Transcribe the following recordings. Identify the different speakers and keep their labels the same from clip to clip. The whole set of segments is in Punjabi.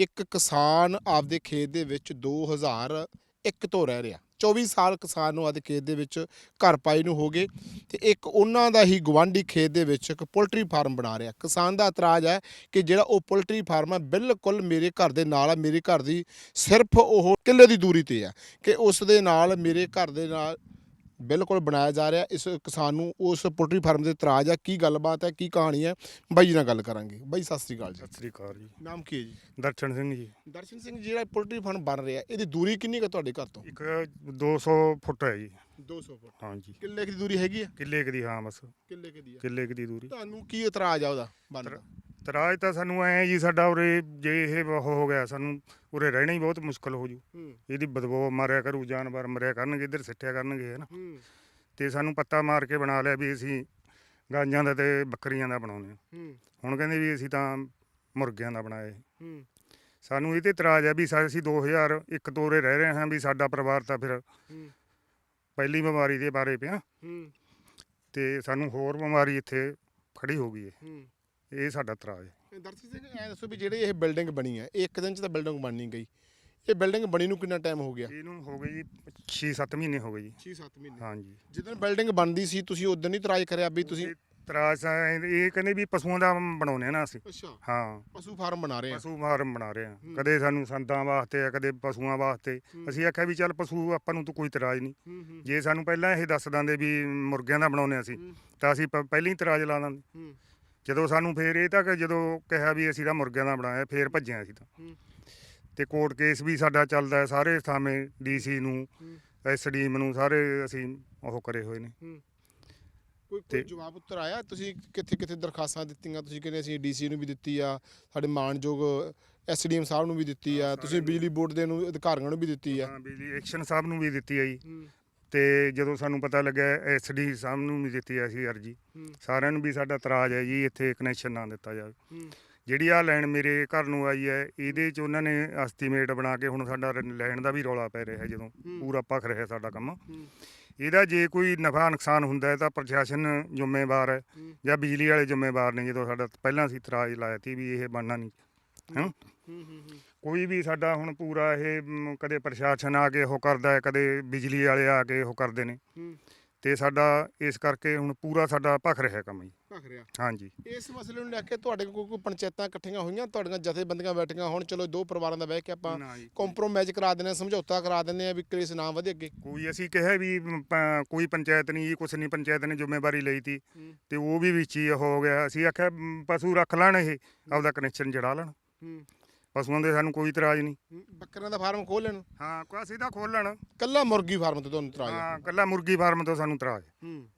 Speaker 1: ਇੱਕ ਕਿਸਾਨ ਆਪਦੇ ਖੇਤ ਦੇ ਵਿੱਚ 2001 ਤੋਂ ਰਹਿ ਰਿਹਾ। 24 ਸਾਲ ਕਿਸਾਨ ਨੂੰ ਆਪਦੇ ਖੇਤ ਦੇ ਵਿੱਚ ਘਰ ਪਾਈ ਨੂੰ ਹੋ ਗਏ ਤੇ ਇੱਕ ਉਹਨਾਂ ਦਾ ਹੀ ਗਵਾਂਢੀ ਖੇਤ ਦੇ ਵਿੱਚ ਇੱਕ ਪੋਲਟਰੀ ਫਾਰਮ ਬਣਾ ਰਿਹਾ। ਕਿਸਾਨ ਦਾ ਇਤਰਾਜ਼ ਹੈ ਕਿ ਜਿਹੜਾ ਉਹ ਪੋਲਟਰੀ ਫਾਰਮ ਹੈ ਬਿਲਕੁਲ ਮੇਰੇ ਘਰ ਦੇ ਨਾਲ ਹੈ, ਮੇਰੇ ਘਰ ਦੀ ਸਿਰਫ ਉਹ ਕਿੱਲੇ ਦੀ ਦੂਰੀ ਤੇ ਹੈ ਕਿ ਉਸ ਦੇ ਨਾਲ ਮੇਰੇ ਘਰ ਦੇ ਨਾਲ ਬਿਲਕੁਲ ਬਣਾਇਆ ਜਾ ਰਿਹਾ ਇਸ ਕਿਸਾਨ ਨੂੰ ਉਸ ਪੋਲਟਰੀ ਫਾਰਮ ਦੇ ਇਤਰਾਜ਼ ਹੈ ਕੀ ਗੱਲਬਾਤ ਹੈ ਕੀ ਕਹਾਣੀ ਹੈ ਬਾਈ ਜੀ ਨਾਲ ਗੱਲ ਕਰਾਂਗੇ। ਬਾਈ ਸਤਿ ਸ੍ਰੀ ਅਕਾਲ ਜੀ।
Speaker 2: ਸਤਿ ਸ੍ਰੀ ਅਕਾਲ ਜੀ।
Speaker 1: ਨਾਮ ਕੀ ਹੈ ਜੀ?
Speaker 2: ਦਰਸ਼ਨ ਸਿੰਘ ਜੀ।
Speaker 1: ਦਰਸ਼ਨ ਸਿੰਘ ਜਿਹੜਾ ਪੋਲਟਰੀ ਫਾਰਮ ਬਣ ਰਿਹਾ ਇਹਦੀ ਦੂਰੀ ਕਿੰਨੀ ਹੈ ਤੁਹਾਡੇ ਘਰ ਤੋਂ?
Speaker 2: ਇੱਕ 200 ਫੁੱਟ ਹੈ ਜੀ।
Speaker 1: 200 ਫੁੱਟ।
Speaker 2: ਹਾਂਜੀ।
Speaker 1: ਕਿੱਲੇ ਦੀ ਦੂਰੀ ਹੈਗੀ ਹੈ
Speaker 2: ਕਿੱਲੇ ਕੁ ਦੀ ਹਾਂ ਬਸ।
Speaker 1: ਕਿੱਲੇ ਦੀ ਹੈ
Speaker 2: ਕਿੱਲੇ ਕੁ ਦੀ ਦੂਰੀ।
Speaker 1: ਤੁਹਾਨੂੰ ਕੀ ਇਤਰਾਜ਼ ਆ ਉਹਦਾ ਬਣਦਾ
Speaker 2: ਤਰਾਜ ਤਾਂ ਸਾਨੂੰ ਐ ਜੀ ਸਾਡਾ ਉਰੇ ਜੇ ਇਹ ਉਹ ਹੋ ਗਿਆ ਸਾਨੂੰ ਉਰੇ ਰਹਿਣਾ ਹੀ ਬਹੁਤ ਮੁਸ਼ਕਲ ਹੋ ਜੂ।
Speaker 1: ਹੂੰ।
Speaker 2: ਇਹਦੀ ਬਦਬੂ ਮਾਰਿਆ ਕਰੂ ਜਾਨਵਰ ਮਰਿਆ ਕਰਨਗੇ ਇੱਧਰ ਸਿੱਟਿਆ ਕਰਨਗੇ ਹਨਾ
Speaker 1: ਹੂੰ।
Speaker 2: ਤੇ ਸਾਨੂੰ ਪੱਤਾ ਮਾਰ ਕੇ ਬਣਾ ਲਿਆ ਵੀ ਅਸੀਂ ਗਾਂਜਾਂ ਦਾ ਤੇ ਬੱਕਰੀਆਂ ਦਾ ਬਣਾਉਂਦੇ ਹਾਂ।
Speaker 1: ਹੂੰ।
Speaker 2: ਹੁਣ ਕਹਿੰਦੇ ਵੀ ਅਸੀਂ ਤਾਂ ਮੁਰਗਿਆਂ ਦਾ।
Speaker 1: ਹੂੰ।
Speaker 2: ਸਾਨੂੰ ਇਹ ਤੇ ਇਤਰਾਜ਼ ਹੈ ਵੀ ਸਾ- ਅਸੀਂ 2001 ਤੋਂ ਉਰੇ ਰਹਿ ਰਹੇ ਹਾਂ ਵੀ ਸਾਡਾ ਪਰਿਵਾਰ ਤਾਂ ਫਿਰ
Speaker 1: ਹੂੰ।
Speaker 2: ਪਹਿਲੀ ਬਿਮਾਰੀ ਦੇ ਬਾਰੇ ਪਿਆ।
Speaker 1: ਹੂੰ।
Speaker 2: ਤੇ ਸਾਨੂੰ ਹੋਰ ਬਿਮਾਰੀ ਇੱਥੇ ਖੜੀ ਹੋ ਗਈ ਹੈ।
Speaker 1: ਹੂੰ।
Speaker 2: ਇਹ ਸਾਡਾ ਇਤਰਾਜ਼ ਹੈ।
Speaker 1: ਇਹ ਦਰਸ਼ਨ ਸਿੰਘ ਐ ਦੱਸੋ ਵੀ ਜਿਹੜੇ ਇਹ ਬਿਲਡਿੰਗ ਬਣੀ ਹੈ ਇਹ ਇੱਕ ਦਿਨ ਚ ਤਾਂ ਬਿਲਡਿੰਗ ਬਣ ਨਹੀਂ ਗਈ। ਇਹ ਬਿਲਡਿੰਗ ਬਣੀ ਨੂੰ ਕਿੰਨਾ ਟਾਈਮ ਹੋ ਗਿਆ?
Speaker 2: ਇਹਨੂੰ ਹੋ ਗਏ ਜੀ 6-7 ਮਹੀਨੇ ਹੋ ਗਏ ਜੀ।
Speaker 1: 6-7 ਮਹੀਨੇ।
Speaker 2: ਹਾਂਜੀ।
Speaker 1: ਜਦੋਂ ਬਿਲਡਿੰਗ ਬਣਦੀ ਸੀ ਤੁਸੀਂ ਉਦੋਂ ਨਹੀਂ ਇਤਰਾਜ਼ ਕਰਿਆ ਵੀ ਤੁਸੀਂ?
Speaker 2: ਇਹ ਇਤਰਾਜ਼ ਤਾਂ ਇਹ ਕਹਿੰਦੇ ਵੀ ਪਸ਼ੂਆਂ ਦਾ ਬਣਾਉਨੇ ਆ ਨਾ ਅਸੀਂ।
Speaker 1: ਅੱਛਾ।
Speaker 2: ਹਾਂ।
Speaker 1: ਪਸ਼ੂ ਫਾਰਮ ਬਣਾ ਰਹੇ ਆ।
Speaker 2: ਪਸ਼ੂ ਫਾਰਮ ਬਣਾ ਰਹੇ ਆ।
Speaker 1: ਹੂੰ।
Speaker 2: ਕਦੇ ਸਾਨੂੰ ਸੰਦਾਂ ਵਾਸਤੇ ਆ ਕਦੇ ਪਸ਼ੂਆਂ ਵਾਸਤੇ।
Speaker 1: ਹੂੰ।
Speaker 2: ਅਸੀਂ ਆਖਿਆ ਵੀ ਚੱਲ ਪਸ਼ੂ ਆਪਾਂ ਨੂੰ ਤਾਂ ਕੋਈ ਇਤਰਾਜ਼ ਨਹੀਂ।
Speaker 1: ਹੂੰ ਹੂੰ।
Speaker 2: ਜੇ ਸਾਨੂੰ ਪਹਿਲਾਂ ਇਹ ਦੱਸ ਦਿੰਦੇ ਵੀ ਮੁਰਗਿਆਂ ਦਾ ਬਣਾਉਨੇ ਅਸੀਂ
Speaker 1: ਹੂੰ,
Speaker 2: ਤਾਂ ਅਸੀਂ ਪਹਿਲਾਂ ਹੀ ਇਤਰਾਜ਼ ਲਾ ਦਿੰਦੇ।
Speaker 1: ਹੂੰ।
Speaker 2: ਜਦੋਂ ਸਾਨੂੰ ਫੇਰ ਇਹ ਤਾਂ ਕਿ ਜਦੋਂ ਕਿਹਾ ਵੀ ਅਸੀਂ ਤਾਂ ਮੁਰਗਿਆਂ ਦਾ ਬਣਾਇਆ ਫੇਰ ਭੱਜਿਆ ਅਸੀਂ ਤਾਂ। ਤੇ ਕੋਰਟ ਕੇਸ ਵੀ ਸਾਡਾ ਚੱਲਦਾ ਹੈ ਸਾਰੇ ਥਾਵੇਂ ਡੀਸੀ ਨੂੰ। ਐਸਡੀਐਮ ਨੂੰ ਸਾਰੇ ਅਸੀਂ ਉਹ ਕਰੇ ਹੋਏ ਨੇ।
Speaker 1: ਕੋਈ ਕੋਈ ਜਵਾਬ ਉੱਤਰ ਆਇਆ? ਤੁਸੀਂ ਕਿੱਥੇ ਕਿੱਥੇ ਦਰਖਾਸਤਾਂ ਦਿੱਤੀਆਂ? ਤੁਸੀਂ ਕਹਿੰਦੇ ਅਸੀਂ ਡੀਸੀ ਨੂੰ ਵੀ ਦਿੱਤੀ ਆ ਸਾਡੇ ਮਾਨਯੋਗ ਐਸਡੀਐਮ ਸਾਹਿਬ ਨੂੰ ਵੀ ਦਿੱਤੀ ਆ ਤੁਸੀਂ। ਬਿਜਲੀ ਬੋਰਡ ਦੇ ਨੂੰ ਅਧਿਕਾਰੀਆਂ ਨੂੰ ਵੀ ਦਿੱਤੀ ਆ।
Speaker 2: ਹਾਂ ਬਿਜਲੀ ਐਕਸ਼ਨ ਸਾਹਿਬ ਨੂੰ ਵੀ ਦਿੱਤੀ ਆ ਜੀ। ਤੇ ਜਦੋਂ ਸਾਨੂੰ ਪਤਾ ਲੱਗਾ ਐਸਡੀ ਸਾਹਿਬ ਨੂੰ ਵੀ ਦਿੱਤੀ ਆ ਸੀ ਅਰਜੀ। ਸਾਰਿਆਂ ਨੂੰ ਵੀ ਸਾਡਾ ਇਤਰਾਜ਼ ਹੈ ਜੀ ਇੱਥੇ ਕਨੈਕਸ਼ਨ ਨਾ ਦਿੱਤਾ ਜਾਵੇ। ਜਿਹੜੀ ਆ ਲਾਈਨ ਮੇਰੇ ਘਰ ਨੂੰ ਆਈ ਹੈ ਇਹਦੇ 'ਚ ਉਹਨਾਂ ਨੇ ਐਸਟੀਮੇਟ ਬਣਾ ਕੇ ਹੁਣ ਸਾਡਾ ਲਾਈਨ ਦਾ ਵੀ ਰੌਲਾ ਪੈ ਰਿਹਾ ਜਦੋਂ। ਪੂਰਾ ਪੱਖ ਰਿਹਾ ਸਾਡਾ ਕੰਮ। ਇਹਦਾ ਜੇ ਕੋਈ ਨਫਾ ਨੁਕਸਾਨ ਹੁੰਦਾ ਤਾਂ ਪ੍ਰਸ਼ਾਸਨ ਜ਼ਿੰਮੇਵਾਰ ਹੈ
Speaker 1: ਹੂੰ।
Speaker 2: ਜਾਂ ਬਿਜਲੀ ਵਾਲੇ ਜ਼ਿੰਮੇਵਾਰ ਨੇ ਜਦੋਂ ਸਾਡਾ ਪਹਿਲਾਂ ਅਸੀਂ ਇਤਰਾਜ਼ ਲਾਇਆ ਸੀ ਵੀ ਇਹ ਬਣਨਾ ਨਹੀਂ। ਹਾਂ
Speaker 1: ਹੂੰ ਹੂੰ ਹੂੰ
Speaker 2: ਕੋਈ ਵੀ ਸਾਡਾ ਹੁਣ ਪੂਰਾ ਇਹ ਮ, ਕਦੇ ਪ੍ਰਸ਼ਾਸਨ ਆ ਕੇ ਉਹ ਕਰਦਾ ਹੈ ਕਦੇ ਬਿਜਲੀ ਵਾਲੇ ਆ ਕੇ ਉਹ ਕਰਦੇ ਨੇ।
Speaker 1: ਹੂੰ।
Speaker 2: ਤੇ ਸਾਡਾ ਇਸ ਕਰਕੇ ਹੁਣ ਪੂਰਾ ਸਾਡਾ ਭਖ ਰਿਹਾ ਕੰਮ ਜੀ।
Speaker 1: ਭਖ ਰਿਹਾ।
Speaker 2: ਹਾਂਜੀ।
Speaker 1: ਇਸ ਮਸਲੇ ਨੂੰ ਲੈ ਕੇ ਤੁਹਾਡੇ ਕੋਲ ਕੋਈ ਪੰਚਾਇਤਾਂ ਇਕੱਠੀਆਂ ਹੋਈਆਂ? ਤੁਹਾਡੀਆਂ ਜਥੇਬੰਦੀਆਂ ਬੈਠੀਆਂ ਹੁਣ ਚਲੋ ਦੋ ਪਰਿਵਾਰਾਂ ਦਾ ਬਹਿ ਕੇ ਆਪਾਂ
Speaker 2: ਨਾ ਜੀ,
Speaker 1: ਕੰਪਰੋਮਾਈਜ਼ ਕਰਾ ਦਿੰਦੇ ਆ ਸਮਝੌਤਾ ਕਰਾ ਦਿੰਦੇ ਆ ਵੀ ਕੇਸ ਨਾ ਵਧੇ ਅੱਗੇ।
Speaker 2: ਕੋਈ ਅਸੀਂ ਕਿਹਾ ਵੀ ਮ, ਪ- ਕੋਈ ਪੰਚਾਇਤ ਨਹੀਂ ਜੀ ਕੁਛ ਨਹੀਂ ਪੰਚਾਇਤ ਨੇ ਜ਼ਿੰਮੇਵਾਰੀ ਲਈ ਤੀ।
Speaker 1: ਹੂੰ।
Speaker 2: ਤੇ ਉਹ ਵੀ ਵਿੱਚ ਹੀ ਹੋ ਗਿਆ। ਅਸੀਂ ਆਖਿਆ ਮ, ਪਸ਼ੂ ਰੱਖ ਲੈਣ ਇਹ ਆਪਦਾ ਕਨੈਕਸ਼ਨ ਜੜਾ ਲੈਣ।
Speaker 1: ਹੂੰ।
Speaker 2: ਪਸ਼ੂਆਂ ਦੇ ਸਾਨੂੰ ਕੋਈ ਇਤਰਾਜ਼ ਨਹੀਂ।
Speaker 1: ਬੱਕਰੀਆਂ ਦਾ ਫਾਰਮ ਖੋਲ ਲੈਣ।
Speaker 2: ਹਾਂ ਕੋਈ ਤਾਂ ਖੋਲ ਲੈਣ।
Speaker 1: ਕੱਲਾ ਮੁਰਗੀ ਫਾਰਮ ਤੇ ਤੁਹਾਨੂੰ ਇਤਰਾਜ਼
Speaker 2: ਹਾਂ ਕੱਲਾ ਮੁਰਗੀ ਫਾਰਮ ਤੋਂ ਸਾਨੂੰ ਇਤਰਾਜ਼। ਹੈ।
Speaker 1: ਹੂੰ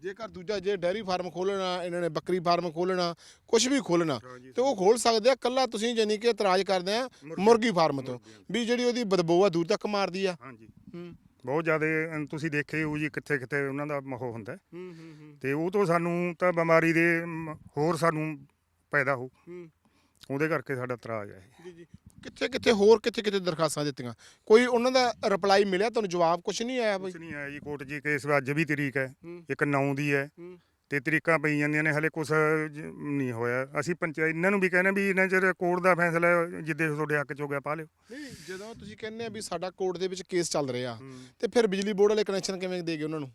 Speaker 1: ਜੇਕਰ ਦੂਜਾ ਜੇ ਡੈਰੀ ਫਾਰਮ ਖੋਲਣਾ ਇਹਨਾਂ ਨੇ ਬੱਕਰੀ ਫਾਰਮ ਖੋਲਣਾ ਕੁਝ ਵੀ ਖੋਲਣਾ ਤੇ ਉਹ ਖੋਲ ਸਕਦੇ ਆ ਕੱਲਾ ਤੁਸੀਂ ਜਾਨੀ ਕਿ ਇਤਰਾਜ਼ ਕਰਦੇ ਆ ਮੁਰਗੀ। ਫਾਰਮ ਤੋਂ ਵੀ ਜਿਹੜੀ ਉਹਦੀ ਬਦਬੂ ਆ ਦੂਰ ਤੱਕ ਮਾਰਦੀ ਆ।
Speaker 2: ਹਾਂਜੀ।
Speaker 1: ਹੂੰ।
Speaker 2: ਬਹੁਤ ਜ਼ਿਆਦਾ ਤੁਸੀਂ ਦੇਖੇ ਹੋ ਜੀ ਕਿੱਥੇ ਕਿੱਥੇ ਉਹਨਾਂ ਦਾ ਮੋਹ ਹੁੰਦਾ। ਹੈ।
Speaker 1: ਹੂੰ ਹੂੰ। ਹੂੰ
Speaker 2: ਤੇ ਉਹ ਤੋਂ ਸਾਨੂੰ ਤਾਂ ਬਿਮਾਰੀ ਦੇ ਮ, ਹੋਰ ਸਾਨੂੰ ਪੈਦਾ ਹੋ।
Speaker 1: ਹੂੰ।
Speaker 2: ਉਹਦੇ ਕਰਕੇ ਸਾਡਾ ਇਤਰਾਜ਼ ਹੈ।
Speaker 1: ਜੀ ਜੀ। ਕਿੱਥੇ ਕਿੱਥੇ ਹੋਰ ਕਿੱਥੇ ਕਿੱਥੇ ਦਰਖਾਸਤਾਂ ਦਿੱਤੀਆਂ? ਕੋਈ ਉਹਨਾਂ ਦਾ ਰਿਪਲਾਈ ਮਿਲਿਆ? ਤੁਹਾਨੂੰ ਜਵਾਬ ਕੁਝ ਨਹੀਂ ਆਇਆ ਬਈ?
Speaker 2: ਕੁਛ ਨਹੀਂ ਆਇਆ ਜੀ। ਕੋਰਟ ਜੀ ਕੇਸ ਅੱਜ ਵੀ ਤਰੀਕ ਹੈ।
Speaker 1: ਹੂੰ।
Speaker 2: ਇੱਕ 9 ਦੀ ਹੈ।
Speaker 1: ਹੂੰ।
Speaker 2: ਤੇ ਤਰੀਕਾਂ ਪਈ ਜਾਂਦੀਆਂ ਨੇ। ਹਲੇ ਕੁਝ ਨਹੀਂ ਹੋਇਆ। ਅਸੀਂ ਪੰਚਾਇਤ ਇਹਨਾਂ ਨੂੰ ਵੀ ਕਹਿੰਦੇ ਵੀ ਇਹਨਾਂ ਚਿਰ ਕੋਰਟ ਦਾ ਫੈਸਲਾ ਜਿੱਦੇ ਤੁਹਾਡੇ ਹੱਕ ਚ ਹੋ ਗਿਆ ਪਾ ਲਿਓ।
Speaker 1: ਨਹੀਂ ਜਦੋਂ ਤੁਸੀਂ ਕਹਿੰਦੇ ਆ ਵੀ ਸਾਡਾ ਕੋਰਟ ਦੇ ਵਿੱਚ ਕੇਸ ਚੱਲ ਰਿਹਾ ਤੇ ਫਿਰ ਬਿਜਲੀ ਬੋਰਡ ਵਾਲੇ ਕਨੈਕਸ਼ਨ ਕਿਵੇਂ ਦੇਗੇ ਉਹਨਾਂ ਨੂੰ?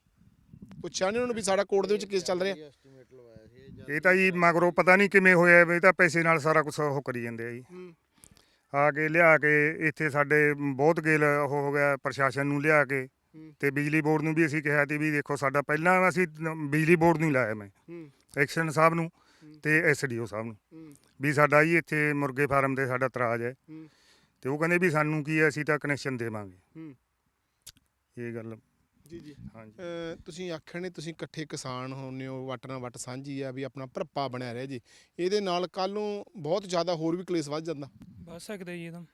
Speaker 1: ਪੁੱਛਿਆ ਨਹੀਂ ਉਹਨਾਂ ਨੂੰ ਵੀ ਸਾਡਾ ਕੋਰਟ ਦੇ ਵਿੱਚ ਕੇਸ ਚੱਲ ਰਿਹਾ?
Speaker 2: ਇਹ ਤਾਂ ਜੀ ਮਗਰੋਂ ਪਤਾ ਨਹੀਂ ਕਿਵੇਂ ਹੋਇਆ ਵੀ ਇਹ ਤਾਂ ਪੈਸੇ ਨਾਲ ਸਾਰਾ ਕੁਝ ਉਹ ਕਰੀ ਜਾਂਦੇ ਆ ਜੀ।
Speaker 1: ਹੂੰ।
Speaker 2: ਆ ਕੇ ਲਿਆ ਕੇ ਇੱਥੇ ਸਾਡੇ ਬਹੁਤ ਗੇਲ ਉਹ ਹੋ ਗਿਆ ਪ੍ਰਸ਼ਾਸਨ ਨੂੰ ਲਿਆ ਕੇ
Speaker 1: ਹੂੰ।
Speaker 2: ਤੇ ਬਿਜਲੀ ਬੋਰਡ ਨੂੰ ਵੀ ਅਸੀਂ ਕਿਹਾ ਤੇ ਵੀ ਦੇਖੋ ਸਾਡਾ ਪਹਿਲਾਂ ਅਸੀਂ ਬਿਜਲੀ ਬੋਰਡ ਨੂੰ ਹੀ ਲਾਇਆ ਮੈਂ
Speaker 1: ਹੂੰ।
Speaker 2: ਐਕਸ਼ਨ ਸਾਹਿਬ ਨੂੰ। ਤੇ ਐਸਡੀਓ ਸਾਹਿਬ ਨੂੰ
Speaker 1: ਹੂੰ।
Speaker 2: ਵੀ ਸਾਡਾ ਜੀ ਇੱਥੇ ਮੁਰਗੇ ਫਾਰਮ ਤੇ ਸਾਡਾ ਇਤਰਾਜ਼ ਹੈ।
Speaker 1: ਹੂੰ।
Speaker 2: ਤੇ ਉਹ ਕਹਿੰਦੇ ਵੀ ਸਾਨੂੰ ਕੀ ਹੈ ਅਸੀਂ ਤਾਂ ਕਨੈਕਸ਼ਨ ਦੇਵਾਂਗੇ।
Speaker 1: ਹੂੰ।
Speaker 2: ਇਹ ਗੱਲ
Speaker 1: ਜੀ ਜੀ।
Speaker 2: ਹਾਂਜੀ।
Speaker 1: ਅਹ ਤੁਸੀਂ ਤੁਸੀਂ ਇਕੱਠੇ ਕਿਸਾਨ ਹੁੰਨੇ ਹੋ ਵੱਟ ਨਾਲ ਵੱਟ ਸਾਂਝੀ ਆ ਵੀ ਆਪਣਾ ਭਰਪਾ ਬਣਿਆ ਰਿਹਾ ਜੀ। ਇਹਦੇ ਨਾਲ ਕੱਲ ਨੂੰ ਬਹੁਤ ਜ਼ਿਆਦਾ ਹੋਰ ਵੀ ਕਲੇਸ਼ ਵੱਧ ਜਾਂਦਾ।
Speaker 3: ਵੱਧ ਸਕਦਾ ਜੀ ਇਹ ਤਾਂ।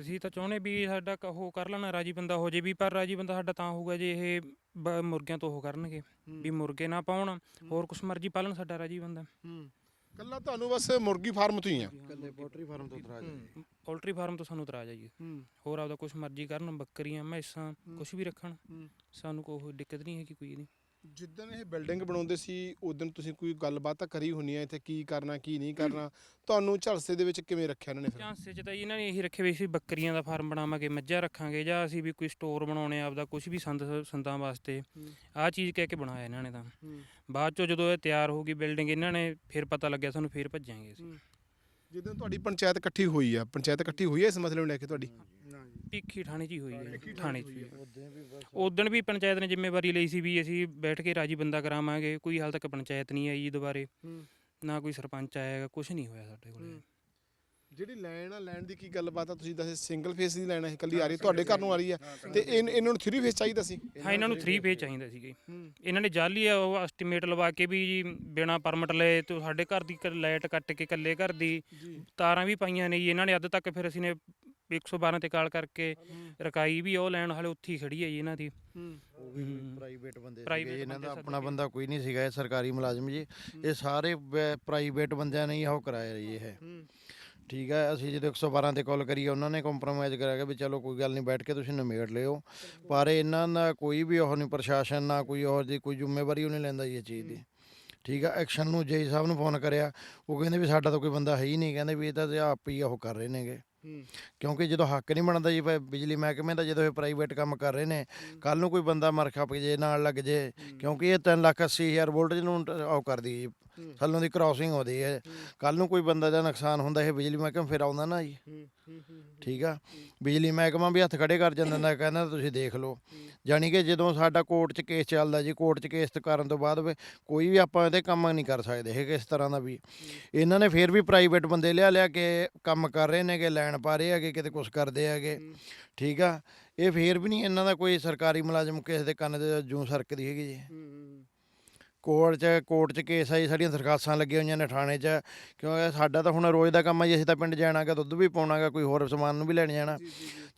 Speaker 3: ਅਸੀਂ ਤਾਂ ਚਾਹੁੰਦੇ ਵੀ ਸਾਡਾ ਕ- ਉਹ ਕਰ ਲੈਣਾ ਰਾਜੀ ਬੰਦਾ ਹੋ ਜੇ ਵੀ ਪਰ ਰਾਜੀ ਬੰਦਾ ਸਾਡਾ ਤਾਂ ਹੋਊਗਾ ਜੇ ਇਹ ਬ- ਮੁਰਗਿਆਂ ਤੋਂ ਉਹ ਕਰਨਗੇ। ਵੀ ਮੁਰਗੇ ਨਾ ਪਾਉਣ ਹੋਰ ਕੁਛ ਮਰਜ਼ੀ ਪਾਲਣ ਸਾਡਾ ਰਾਜੀ ਬੰਦਾ।
Speaker 1: ਹੂੰ। ਕੱਲਾ ਤੁਹਾਨੂੰ ਬਸ ਮੁਰਗੀ ਫਾਰਮ ਤੋਂ ਹੀ ਆ।
Speaker 4: ਕੱਲੇ ਪੋਲਟਰੀ ਫਾਰਮ ਤੋਂ ਇਤਰਾਜ਼ ਹੈ
Speaker 3: ਪੋਲਟਰੀ ਫਾਰਮ ਤੋਂ ਸਾਨੂੰ ਇਤਰਾਜ਼ ਆ ਜੀ।
Speaker 1: ਹੂੰ।
Speaker 3: ਹੋਰ ਆਪਦਾ ਕੁਛ ਮਰਜ਼ੀ ਕਰਨ ਬੱਕਰੀਆਂ ਮੈਸਾਂ ਕੁਛ ਵੀ ਰੱਖਣ।
Speaker 1: ਹੂੰ।
Speaker 3: ਸਾਨੂੰ ਕੋਈ ਦਿੱਕਤ ਨਹੀਂ ਹੈਗੀ ਕੋਈ ਨਹੀਂ।
Speaker 1: ਜਿੱਦਣ ਇਹ ਬਿਲਡਿੰਗ ਬਣਾਉਂਦੇ ਸੀ ਉਦੋਂ ਤੁਸੀਂ ਕੋਈ ਗੱਲਬਾਤ ਤਾਂ ਕਰੀ ਹੋਣੀ ਹੈ ਇੱਥੇ ਕੀ ਕਰਨਾ ਕੀ ਨਹੀਂ ਕਰਨਾ? ਤੁਹਾਨੂੰ ਝਲਸੇ ਦੇ ਵਿੱਚ ਕਿਵੇਂ ਰੱਖਿਆ ਇਹਨਾਂ ਨੇ ਫਿਰ?
Speaker 3: ਚਾਂਸੇ ਚ ਤਾਂ ਇਹਨਾਂ ਨੇ ਇਹੀ ਰੱਖੇ ਵੀ ਸੀ ਬੱਕਰੀਆਂ ਦਾ ਫਾਰਮ ਬਣਾਵਾਂਗੇ ਮੱਝਾਂ ਰੱਖਾਂਗੇ ਜਾਂ ਅਸੀਂ ਵੀ ਕੋਈ ਸਟੋਰ ਬਣਾਉਣੇ ਆ ਆਪਦਾ ਕੁਝ ਵੀ ਸੰਦ ਸੰਦਾਂ ਵਾਸਤੇ। ਆਹ ਚੀਜ਼ ਕਹਿ ਕੇ ਬਣਾਇਆ ਇਹਨਾਂ ਨੇ ਤਾਂ। ਬਾਅਦ ਚੋਂ ਜਦੋਂ ਇਹ ਤਿਆਰ ਹੋ ਗਈ ਬਿਲਡਿੰਗ ਇਹਨਾਂ ਨੇ ਫਿਰ ਪਤਾ ਲੱਗਿਆ ਸਾਨੂੰ ਫਿਰ ਭੱਜਾਂਗੇ ਅਸੀਂ।
Speaker 1: ਜਿੱਦਣ ਤੁਹਾਡੀ ਪੰਚਾਇਤ ਇਕੱਠੀ ਹੋਈ ਆ ਪੰਚਾਇਤ ਇਕੱਠੀ ਹੋਈ ਹੈ ਇਸ ਮਸਲੇ ਨੂੰ ਲੈ ਕੇ ਤੁਹਾਡੀ?
Speaker 3: ਭਿੱਖੀ ਥਾਣੇ 'ਚ ਹੀ ਹੋਈ ਹੈ ਥਾਣੇ 'ਚ ਹੀ ਉਦੋਂ ਵੀ ਪੰਚਾਇਤ ਨੇ ਜ਼ਿੰਮੇਵਾਰੀ ਲਈ ਸੀ ਵੀ ਅਸੀਂ ਬੈਠ ਕੇ ਰਾਜੀ ਬੰਦਾ ਕਰਾਵਾਂਗੇ ਕੋਈ ਹਾਲ ਤੱਕ ਪੰਚਾਇਤ ਨਹੀਂ ਆਈ ਜੀ ਦੁਬਾਰੇ। ਨਾ ਕੋਈ ਸਰਪੰਚ ਆਇਆ ਕੁਝ ਨਹੀਂ ਹੋਇਆ ਸਾਡੇ ਕੋਲ।
Speaker 1: ਜਿਹੜੀ ਲੈਣ ਆ ਲੈਣ ਦੀ ਕੀ ਗੱਲਬਾਤ ਆ? ਤੁਸੀਂ ਦੱਸੇ ਸਿੰਗਲ ਫੇਸ ਦੀ ਲੈਣ ਹੈ ਇਕੱਲੀ ਆ ਰਹੀ ਤੁਹਾਡੇ ਘਰ ਨੂੰ ਆ ਰਹੀ ਆ। ਤੇ ਇਨ- ਇਹਨਾਂ ਨੂੰ 3 ਫੇਸ ਚਾਹੀਦਾ ਸੀ?
Speaker 3: ਹਾਂ ਇਹਨਾਂ ਨੂੰ 3 ਪੇਜ ਚਾਹੀਦਾ ਸੀਗਾ ਜੀ। ਇਹਨਾਂ ਨੇ ਜਾਲੀ ਆ ਉਹ ਐਸਟੀਮੇਟ ਲਵਾ ਕੇ ਵੀ ਜੀ ਬਿਨਾ ਪਰਮਿਟ ਲਏ ਤੇ ਸਾਡੇ ਘਰ ਦੀ ਲਾਈਟ ਕੱਟ ਕੇ ਇਕੱਲੇ ਘਰ ਦੀ। ਤਾਰਾਂ ਵੀ ਪਾਈਆਂ ਨੇ ਜੀ ਇਹਨਾਂ ਨੇ ਅੱਧ ਤੱਕ ਫਿਰ ਅਸੀਂ ਨੇ 112 ਤੇ ਕਾਲ ਕਰਕੇ ਰਕਾਈ ਵੀ ਉਹ ਲੈਣ ਹਾਲੇ ਉੱਥੇ ਹੀ ਖੜੀ ਹੈ ਜੀ ਇਹਨਾਂ ਦੀ।
Speaker 4: ਉਹ ਵੀ। ਪ੍ਰਾਈਵੇਟ ਬੰਦੇ
Speaker 3: Private
Speaker 4: ਸੀਗੇ ਇਹਨਾਂ ਦਾ ਆਪਣਾ। ਬੰਦਾ ਕੋਈ ਨਹੀਂ ਸੀਗਾ ਇਹ ਸਰਕਾਰੀ ਮੁਲਾਜ਼ਮ ਜੀ। ਇਹ ਸਾਰੇ ਪ੍ਰਾਈਵੇਟ ਬੰਦਿਆਂ ਨੇ ਹੀ ਉਹ ਕਰਾਇਆ ਜੀ ਇਹ। ਠੀਕ ਹੈ ਅਸੀਂ ਜਦੋਂ 112 ਤੇ ਕਾਲ ਕਰੀ ਉਹਨਾਂ ਨੇ ਕੰਪਰੋਮਾਈਜ਼ ਕਰਿਆ ਕਿ ਵੀ ਚਲੋ ਕੋਈ ਗੱਲ ਨਹੀਂ ਬੈਠ ਕੇ ਤੁਸੀਂ ਨਿਮੇੜ ਲਿਓ। ਪਰ ਇਹਨਾਂ ਦਾ ਕੋਈ ਵੀ ਉਹ ਨਹੀਂ ਪ੍ਰਸ਼ਾਸਨ ਨਾ ਕੋਈ ਹੋਰ ਦੀ ਕੋਈ ਜ਼ਿੰਮੇਵਾਰੀ ਉਹ ਨਹੀਂ ਲੈਂਦਾ ਜੀ ਇਹ ਚੀਜ਼ ਦੀ। ਠੀਕ ਹੈ ਐਕਸ਼ਨ ਨੂੰ ਜੇਈ ਸਾਹਿਬ ਨੂੰ ਫੋਨ ਕਰਿਆ ਉਹ ਕਹਿੰਦੇ ਵੀ ਸਾਡਾ ਤਾਂ ਕੋਈ ਬੰਦਾ ਹੈ ਹੀ ਨਹੀਂ ਕਹਿੰਦੇ ਵੀ ਇਹ ਤਾਂ ਆਪ ਹੀ ਉਹ ਕਰ ਰਹੇ ਨੇਗੇ। ਕਿਉਂਕਿ ਜਦੋਂ ਹੱਕ ਨਹੀਂ ਬਣਦਾ ਜੀ ਪ- ਬਿਜਲੀ ਮਹਿਕਮੇ ਦਾ ਜਦੋਂ ਇਹ ਪ੍ਰਾਈਵੇਟ ਕੰਮ ਕਰ ਰਹੇ ਨੇ ਕੱਲ ਨੂੰ ਕੋਈ ਬੰਦਾ ਮਰ ਖਪ ਜੇ ਨਾਲ ਲੱਗ ਜੇ ਕਿਉਂਕਿ ਇਹ 3 ਲੱਖ 80 ਹਜ਼ਾਰ ਵੋਲਟ ਨੂੰ ਉਹ ਕਰਦੀ ਜੀ। ਥੱਲੋਂ ਦੀ ਕ੍ਰਾਸਿੰਗ ਹੁੰਦੀ ਹੈ। ਕੱਲ ਨੂੰ ਕੋਈ ਬੰਦਾ ਦਾ ਨੁਕਸਾਨ ਹੁੰਦਾ ਇਹ ਬਿਜਲੀ ਮਹਿਕਮਾ ਫਿਰ ਆਉਂਦਾ ਨਾ ਜੀ। ਠੀਕ ਆ? ਬਿਜਲੀ ਮਹਿਕਮਾ ਵੀ ਹੱਥ ਖੜੇ ਕਰ ਜਾਂਦਾ ਨਾ ਕਹਿੰਦਾ ਤੁਸੀਂ ਦੇਖ ਲਓ। ਜਾਣੀ ਕਿ ਜਦੋਂ ਸਾਡਾ ਕੋਰਟ 'ਚ ਕੇਸ ਚੱਲਦਾ ਜੀ ਕੋਰਟ 'ਚ ਕੇਸ ਕਰਨ ਤੋਂ ਬਾਅਦ ਵੀ ਕੋਈ ਵੀ ਆਪਾਂ ਇਹਦੇ ਕੰਮ ਨਹੀਂ ਕਰ ਸਕਦੇ ਹੈਗੇ ਇਸ ਤਰ੍ਹਾਂ ਦਾ ਵੀ। ਇਹਨਾਂ ਨੇ ਫਿਰ ਵੀ ਪ੍ਰਾਈਵੇਟ ਬੰਦੇ ਲਿਆ ਲਿਆ ਕੇ ਕੰਮ ਕਰ ਰਹੇ ਨੇਗੇ ਲੈਣ ਪਾ ਰਹੇ ਹੈਗੇ ਕਿਤੇ ਕੁਝ ਕਰਦੇ ਹੈਗੇ। ਠੀਕ ਆ? ਇਹ ਫੇਰ ਵੀ ਨਹੀਂ ਇਹਨਾਂ ਦਾ ਕੋਈ ਸਰਕਾਰੀ ਮੁਲਾਜ਼ਮ ਕਿਸੇ ਦੇ ਕੰਨ ਦੇ ਜੂੰ ਸਰਕਦੀ ਹੈਗੀ ਜੀ। ਕੋਰਟ 'ਚ ਕੋਰਟ 'ਚ ਕੇਸ ਆਈ ਸਾਡੀਆਂ ਦਰਖਾਸਤਾਂ ਲੱਗੀਆਂ ਹੋਈਆਂ ਨੇ ਥਾਣੇ 'ਚ ਕਿਉਂਕਿ ਸਾਡਾ ਤਾਂ ਹੁਣ ਰੋਜ਼ ਦਾ ਕੰਮ ਹੈ ਜੀ ਅਸੀਂ ਤਾਂ ਪਿੰਡ ਜਾਣਾਗਾ ਦੁੱਧ ਵੀ ਪਾਉਣਾਗਾ ਕੋਈ ਹੋਰ ਸਮਾਨ ਨੂੰ ਵੀ ਲੈਣ ਜਾਣਾ।